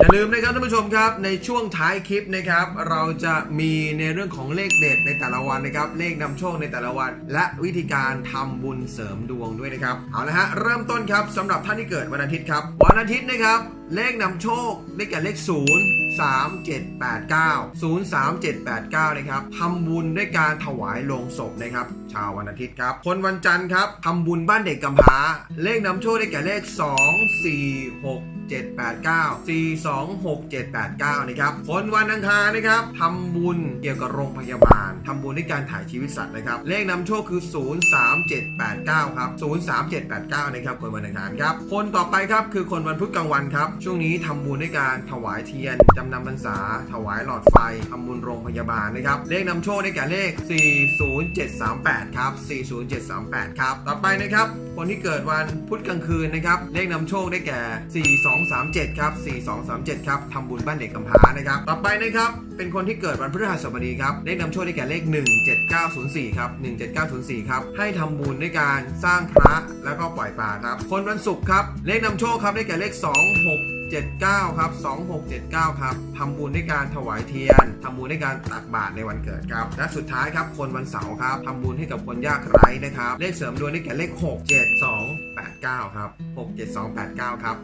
อย่าลืมนะครับท่านผู้ชมครับในช่วงท้ายคลิปนะครับเราจะมีในเรื่องของเลขเด็ดในแต่ละวันนะครับเลขนำโชคในแต่ละวัน และวิธีการทำบุญเสริมดวงด้วยนะครับเอาละฮะเริ่มต้นครับสำหรับท่านที่เกิดวันอาทิตย์ครับ วันอาทิตย์นะครับ เลขนำโชคได้แก่เลข 0 3 7 8 9 0 3 7 8 9 นะครับทำบุญด้วยการถวายโลงศพนะครับ ชาววันอาทิตย์ครับ คนวันจันทร์ครับทำบุญบ้านเด็กกำพร้า เลขนำโชคได้แก่เลข 2 4 6 7 8 9 4 2 6 7 8 9 นะครับ คนวันอังคารนะครับทำบุญเกี่ยวกับโรงพยาบาลทำบุญด้วยการถ่ายชีวิตสัตว์นะครับ เลขนำโชคคือ 0 3 7 8 9 ครับ 0 3 7 8 9 นะครับ คนวันอังคารครับ คนต่อไปครับคือคนวันพุธกลางวันครับช่วงนี้ทำบุญด้วยการถวายเทียนจำนำพรรษา ถวายหลอดไฟทำบุญโรงพยาบาลนะครับ เลขนำโชคได้แก่เลข 40738 ครับ 40738 ครับ ต่อไปนะครับคนที่เกิดวันพุธกลางคืนนะครับ เลขนำโชคได้แก่ 4237 ครับ 4237 ครับทำบุญบ้านเด็กกำพร้านะครับ ต่อไปนะครับ เป็นคนที่เกิดวันพฤหัสบดีครับ เลขนำโชคได้แก่เลข 17904 ครับ 17904 ครับ ให้ทำบุญด้วยการสร้างพระแล้วก็ปล่อยปลาครับ คนวันศุกร์ครับ เลขนำโชคครับได้แก่เลข 26 79 ครับ 2679 ครับทำบุญด้วยการถวายเทียนทำบุญด้วยการตักบาตรในวันเกิดครับ และสุดท้ายครับคนวันเสาร์ครับทำบุญให้กับคนยากไร้นะครับ เลขเสริมดวงได้แก่เลข 67289 ครับ 67289 ครับ